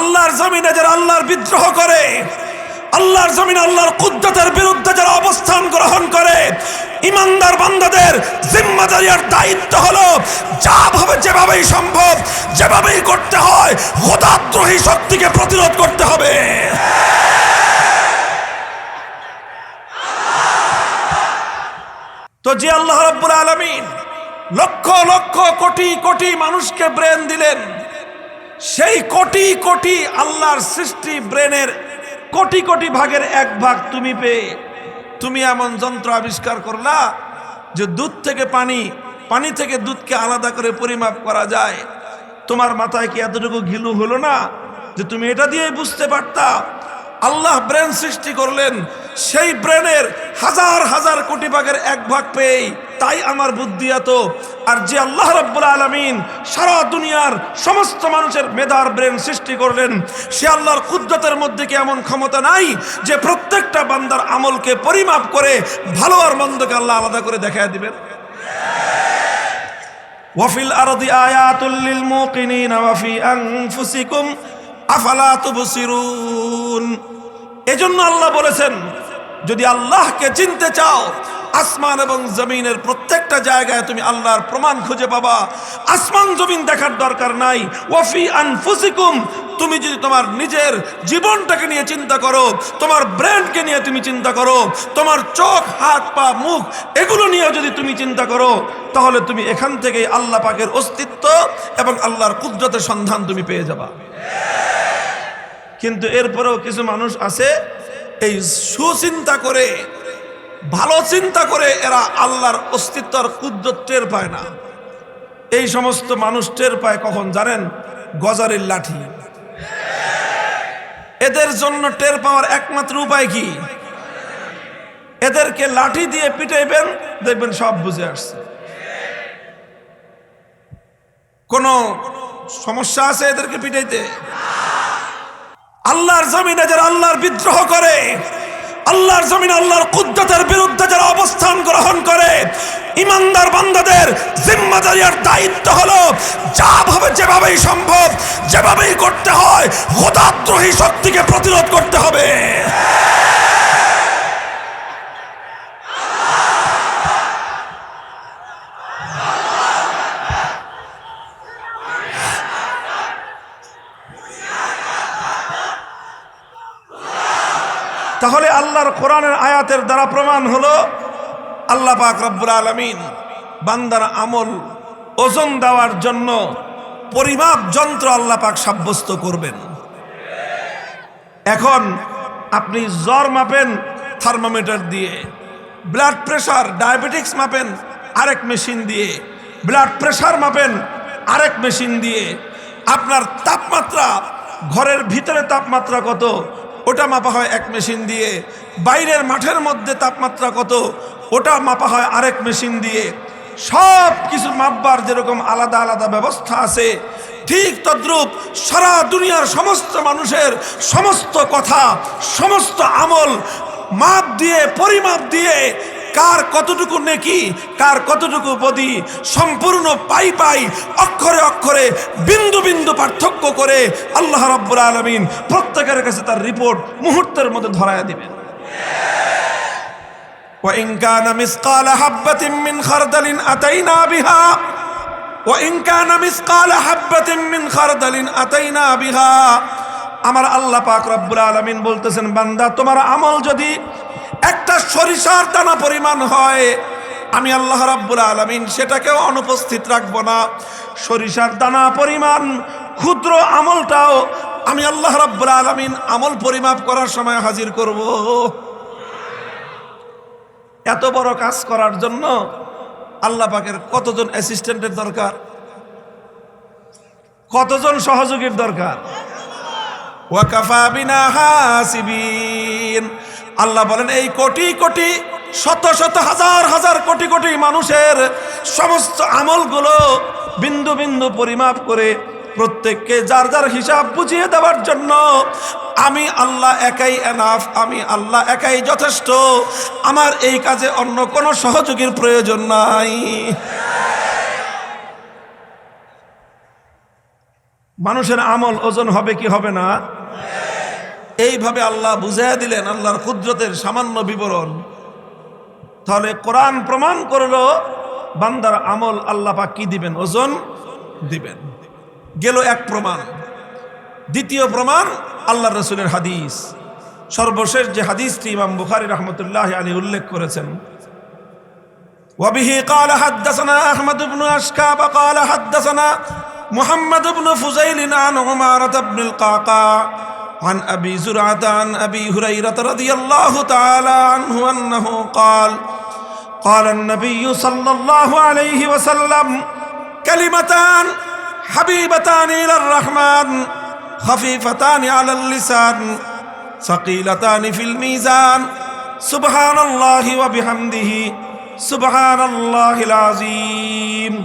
আল্লাহর জমিনে যারা আল্লাহর বিদ্রোহ করে, আল্লাহর জমিন আল্লাহর কুদ্দতের বিরুদ্ধে যারা অবস্থান গ্রহণ করে, ইমানদার বান্দাদের জিম্মাদারি আর দায়িত্ব হলো, যা ভাবে যেভাবেই সম্ভব, যেভাবেই করতে হয় হোদাদ্রোহী শক্তিকে প্রতিরোধ করতে হবে। তো যে আল্লাহ রব্বুল আলমিন লক্ষ লক্ষ কোটি কোটি মানুষকে ব্রেন দিলেন সেই কোটি কোটি আল্লাহর সৃষ্টি ব্রেনের কোটি কোটি ভাগের এক ভাগ তুমি পেয়ে, তুমি এমন যন্ত্র আবিষ্কার করলা যে দুধ থেকে পানি পানি থেকে দুধকে আলাদা করে পরিমাপ করা যায়। তোমার মাথায় কি এতটুকু ঘিলু হলো না যে তুমি এটা দিয়ে বুঝতে পারতা? আল্লাহ ব্রেন সৃষ্টি করলেন সেই ব্রেনের হাজার হাজার কোটি ভাগের এক ভাগ পেয়েই তাই আমার বুদ্ধি এত। আর যে আল্লাহ রব্বুল আলমিন সারা দুনিয়ার সমস্ত মানুষের মেধার ব্রেন সৃষ্টি করলেন, সে আল্লাহর কুদ্রতের মধ্যে কি এমন ক্ষমতা নাই যে প্রত্যেকটা বান্দার আমলকে পরিমাপ করে ভালো আর মন্দকে আল্লাহ আলাদা করে দেখা দিবেন? ওয়াফিল আরদি আয়াতুল লিল মুকিনিনা ওয়া ফি আনফুসিকুম, আফালা তুবসিরুন। এজন্য আল্লাহ বলেছেন যদি আল্লাহকে চিনতে চাও, আসমান এবং জমিনের প্রত্যেকটা জায়গায় তুমি আল্লাহর প্রমাণ খুঁজে পাবা। আসমান জমিন দেখার দরকার নাই। ওয়াফি আনফুসিকুম, তুমি যদি তোমার নিজের জীবনটাকে নিয়ে চিন্তা করো, তোমার ব্রেনকে নিয়ে তুমি চিন্তা করো, তোমার চোখ, হাত, পা, মুখ, এগুলো নিয়ে যদি তুমি চিন্তা করো, তাহলে তুমি এখান থেকেই আল্লাহ পাকের অস্তিত্ব এবং আল্লাহর কুদরতের সন্ধান তুমি পেয়ে যাবা। কিন্তু এরপরেও কিছু মানুষ আছে এই সুচিন্তা করে, ভালো চিন্তা করে এরা আল্লাহর অস্তিত্ব আর কুদ্রত টের পায় না। এই সমস্ত মানুষ টের পায় কখন জানেন? গজারের লাঠি। এদের জন্য টের পাওয়ার একমাত্র উপায় কি? এদেরকে লাঠি দিয়ে পিটাইবেন, দেখবেন সব বুঝে আসছে। কোনো সমস্যা আছে এদেরকে পিটাইতে? আল্লাহর জমিনে যারা আল্লাহর বিদ্রোহ করে, আল্লাহর জমিন আল্লাহর কুদ্দতের বিরুদ্ধে যারা অবস্থান গ্রহণ করে, ইমানদার বান্দাদের জিম্মাদারি আর দায়িত্ব হলো, যা ভাবে যেভাবেই সম্ভব, যেভাবেই করতে হয় হোদাদ্রোহী শক্তিকে প্রতিরোধ করতে হবে। তাহলে আল্লাহর কোরআনের আয়াতের দ্বারা প্রমাণ হলো আল্লাহ পাক রব্বুল আলমিন বান্দার আমল, ওজন দেওয়ার জন্য পরিমাপ যন্ত্র আল্লাহ পাক সাব্যস্ত করবেন। এখন আপনি জ্বর মাপেন থার্মোমিটার দিয়ে, ব্লাড প্রেশার ডায়াবেটিক্স মাপেন আরেক মেশিন দিয়ে, ব্লাড প্রেশার মাপেন আরেক মেশিন দিয়ে, আপনার তাপমাত্রা, ঘরের ভিতরে তাপমাত্রা কত? ওটা মাপা হয় এক মেশিন দিয়ে। বাইরের মাঠের মধ্যে তাপমাত্রা কত, ওটা মাপা হয় আরেক মেশিন দিয়ে। সব কিছু মাপবার যেরকম আলাদা আলাদা ব্যবস্থা আছে, ঠিক তদ্রূপ সারা দুনিয়ার সমস্ত মানুষের সমস্ত কথা, সমস্ত আমল মাপ দিয়ে, পরিমাপ দিয়ে কার কতটুকু নেকি কার কতটুকু বদি সম্পূর্ণ পাই পাই অক্ষরে অক্ষরে বিন্দু বিন্দু পার্থক্য করে আল্লাহ রব্বুল আলমিন প্রত্যেকের কাছে তার রিপোর্ট মুহূর্তের মধ্যে ধরায় দিবেন وإن كان مثقال حبة من خردل أتينا بها وإن كان مثقال حبة من خردل أتينا بها আমার আল্লাহ পাক রব্বুল আলমিন বলতেছেন বান্দা তোমার আমল যদি একটা সরিষার দানা পরিমাণ হয়। আমি আল্লাহ রাব্বুল আলমিন সেটাকেও অনুপস্থিত রাখব না। সরিষার দানা পরিমাণ, ক্ষুদ্র আমলটাও আমি আল্লাহ রাব্বুল আলমিন আমল পরিমাপ করার সময় হাজির করব। এত বড় কাজ করার জন্য আল্লাহ পাকের কতজন অ্যাসিস্ট্যান্টের দরকার? কতজন সহযোগীর দরকার? ওয়াকাফা বিনা হাসিবিন। আল্লাহ বলেন, এই কোটি কোটি, শত শত হাজার হাজার কোটি কোটি মানুষের সমস্ত আমলগুলো বিন্দু বিন্দু পরিমাপ করে প্রত্যেককে যার যার হিসাব বুঝিয়ে দেওয়ার জন্য আমি আল্লাহ একাই এনাফ আমি আল্লাহ একাই যথেষ্ট। আমার এই কাজে অন্য কোনো সহযোগীর প্রয়োজন নাই। মানুষের আমল ওজন হবে কি হবে না? এইভাবে আল্লাহ বুঝাইয়া দিলেন আল্লাহর কুদরতের সামান্য বিবরণ তাহলে কোরআন প্রমাণ করলো বান্দার আমল আল্লাহ পাক কি দিবেন ওজন দিবেন গেল এক প্রমাণ দ্বিতীয় প্রমাণ আল্লাহ রসুলের হাদিস সর্বশেষ যে হাদিসটি ইমাম বুখারি রহমতুল্লাহ আলী উল্লেখ করেছেন وبه قال حدثنا أحمد بن أشكاب قال حدثنا محمد بن فزيل عن عمارة بن القعقاع عن أبي زرعة عن أبي هريرة رضي الله تعالى عنه أنه قال قال النبي صلى الله عليه وسلم كلمتان حبيبتان إلى الرحمن خفيفتان على اللسان ثقيلتان في الميزان سبحان الله وبحمده سبحان الله العظيم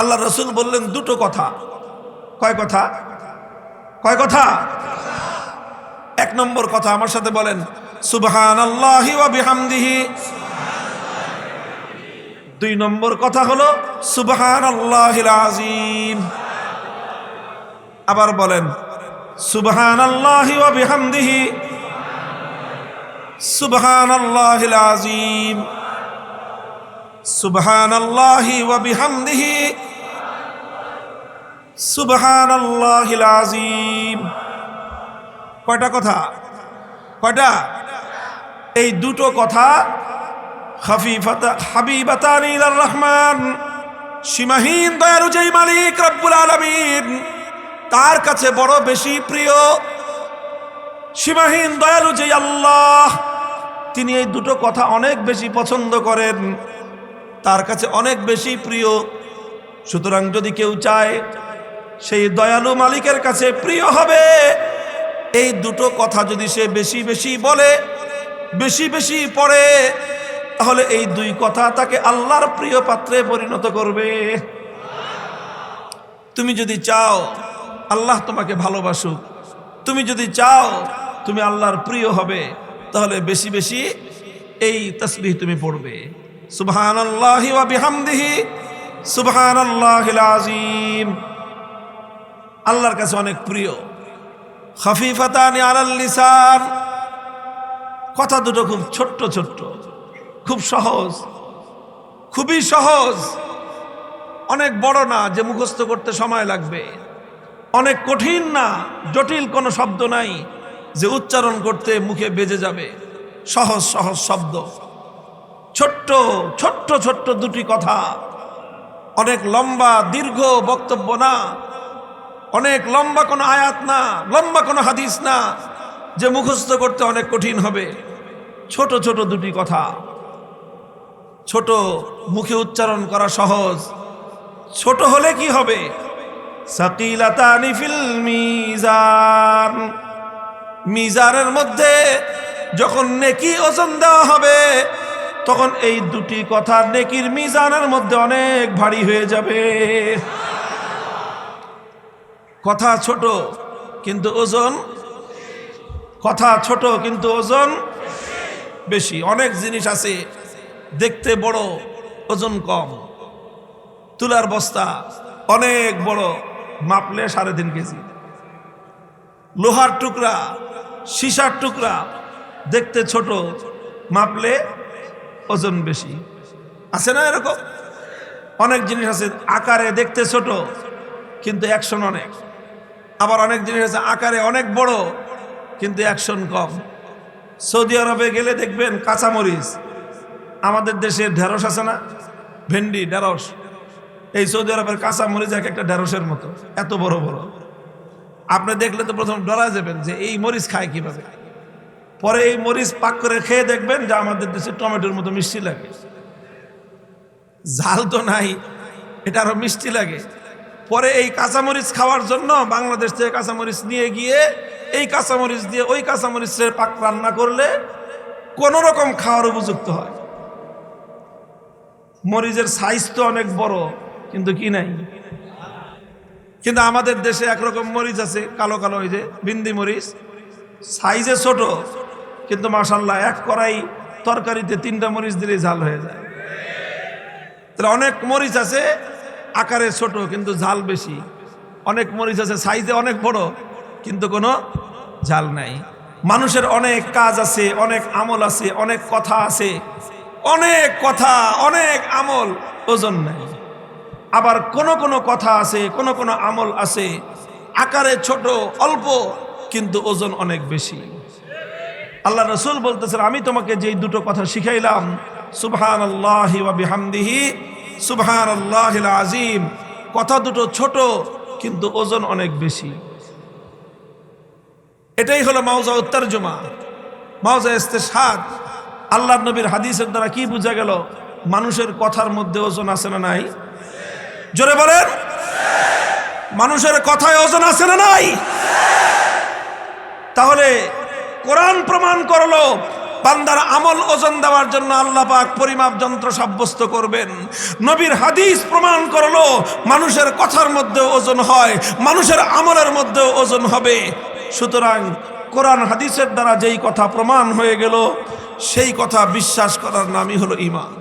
আল্লাহ রসুল বললেন দুটো কথা কয় কথা কয় কথা? এক নম্বর কথা আমার সাথে বলেন সুবহান বিহামদিহি। দুই নম্বর কথা হলো সুবহান আজিম আবার বলেন সুবহান বিহামদিহি। সুবহান আজিম সুবহান বিহামদিহি। সুবহান আজিম কয়টা কথা? কয়টা? এই দুটো কথা খাফিফাতা হাবিবাতান রহমান, সীমাহীন দয়ালু যেই মালিক রব্বুল আলামিন, তার কাছে বড় বেশি প্রিয়। সীমাহীন দয়ালু যেই আল্লাহ, তিনি এই দুটো কথা অনেক বেশি পছন্দ করেন, তার কাছে অনেক বেশি প্রিয়। সুতরাং যদি কেউ চায় সেই দয়ালু মালিকের কাছে প্রিয় হবে। এই দুটো কথা যদি সে বেশি বেশি বলে, বেশি বেশি পড়ে, তাহলে এই দুই কথা তাকে আল্লাহর প্রিয় পাত্রে পরিণত করবে। তুমি যদি চাও আল্লাহ তোমাকে ভালোবাসুক, তুমি যদি চাও তুমি আল্লাহর প্রিয় হবে, তাহলে বেশি বেশি এই তসবিহ তুমি পড়বে। সুবহান আল্লাহি ওয়া বিহামদিহি সুবহান আল্লাহিল আজিম আল্লাহর কাছে অনেক প্রিয়। খাফিফাতানি আলাল লিসান। কথা দুটো খুব ছোট্ট ছোট্ট। খুব সহজ। খুবই সহজ। অনেক বড় না যে মুখস্থ করতে সময় লাগবে। অনেক কঠিন না, জটিল কোনো শব্দ নাই যে উচ্চারণ করতে মুখে বেজে যাবে। সহজ সহজ শব্দ। ছোট্ট ছোট্ট ছোট্ট দুটি কথা। অনেক লম্বা, দীর্ঘ বক্তব্য না অনেক লম্বা কোনো আয়াত না, লম্বা কোনো হাদিস না, যে মুখস্থ করতে অনেক কঠিন হবে। ছোট ছোট দুটি কথা। ছোট মুখে উচ্চারণ করা সহজ। ছোট হলে কি হবে? মিজান। মিজানের মধ্যে যখন নেকি ওজন দেওয়া হবে, তখন এই দুটি কথা নেকির মিজানের মধ্যে অনেক ভারী হয়ে যাবে। কথা ছোট, কিন্তু ওজন কথা ছোট, কিন্তু ওজন বেশি। অনেক জিনিস আছে, দেখতে বড়, ওজন কম। তুলার বস্তা অনেক বড়, মাপলে সাড়ে তিন কেজি। লোহার টুকরা, সিসার টুকরা, দেখতে ছোট, মাপলে ওজন বেশি। আছে না এরকম? অনেক জিনিস আছে, আকারে দেখতে ছোট, কিন্তু অ্যাকশন অনেক। আবার অনেক জিনিস আছে, আকারে অনেক বড়, কিন্তু অ্যাকশন কম। সৌদি আরবে গেলে দেখবেন কাঁচামরিচ, আমাদের দেশে ঢেঁড়স আছে না? ভেন্ডি, ঢেঁড়স। এই সৌদি আরবের কাঁচামরিচ এক একটা ঢেঁড়সের মতো, এত বড় বড়। আপনি দেখলে তো প্রথম ডরা যাবেন যে এই মরিচ খায় কীভাবে? পরে এই মরিচ পাক করে খেয়ে দেখবেন যে আমাদের দেশে টমেটোর মতো মিষ্টি লাগে। ঝাল তো নাই, এটা আরও মিষ্টি লাগে। পরে এই কাঁচামরিচ খাওয়ার জন্য বাংলাদেশ থেকে কাঁচামরিচ নিয়ে গিয়ে এই কাঁচামরিচ দিয়ে ওই কাঁচামরিচের পাক রান্না করলে কোন রকম খাওয়ার উপযুক্ত হয়। মরিচের সাইজ তো অনেক বড়, কিন্তু কি নাই। কিন্তু আমাদের দেশে একরকম মরিচ আছে, কালো কালো ওই যে বিন্দি মরিচ। সাইজে ছোট, কিন্তু মাসাল্লাহ এক কড়াই তরকারিতে তিনটা মরিচ দিলেই ঝাল হয়ে যায়। তাহলে অনেক মরিচ আছে আকারে ছোট, কিন্তু ঝাল বেশি। অনেক মরিচ আছে, সাইজে অনেক বড়, কিন্তু কোনো ঝাল নাই। মানুষের অনেক কাজ আছে, অনেক আমল আছে, অনেক কথা আছে। অনেক কথা, অনেক আমল, ওজন নাই। আবার কোন কোন কথা আছে, কোন কোন আমল আছে, আকারে ছোট, অল্প, কিন্তু ওজন অনেক বেশি। আল্লাহ রসুল বলতেছেন, আমি তোমাকে যেই দুটো কথা শিখাইলাম সুবহান আল্লাহ বিহামদিহি আল্লাহ আজিম কথা দুটো ছোট, কিন্তু ওজন অনেক বেশি। এটাই হলো মাউজা উত্তর জমা মাউজা ইস্তেসাদ আল্লাহ নবীর হাদিসের দ্বারা কি বোঝা গেল, মানুষের কথার মধ্যে ওজন আছে না নাই? জোরে বলেন, মানুষের কথায় ওজন আছে না নাই? তাহলে কোরআন প্রমাণ করল বান্দার আমল ওজন দেওয়ার জন্য আল্লাহ পাক পরিমাপ যন্ত্র সাব্যস্ত করবেন। নবীর হাদিস প্রমাণ করল, মানুষের কথার মধ্যে ওজন হয়, মানুষের আমলের মধ্যে ওজন হবে। সুতরাং কোরআন হাদিসের দ্বারা যেই কথা প্রমাণ হয়ে গেল, সেই কথা বিশ্বাস করার নামই হলো ইমান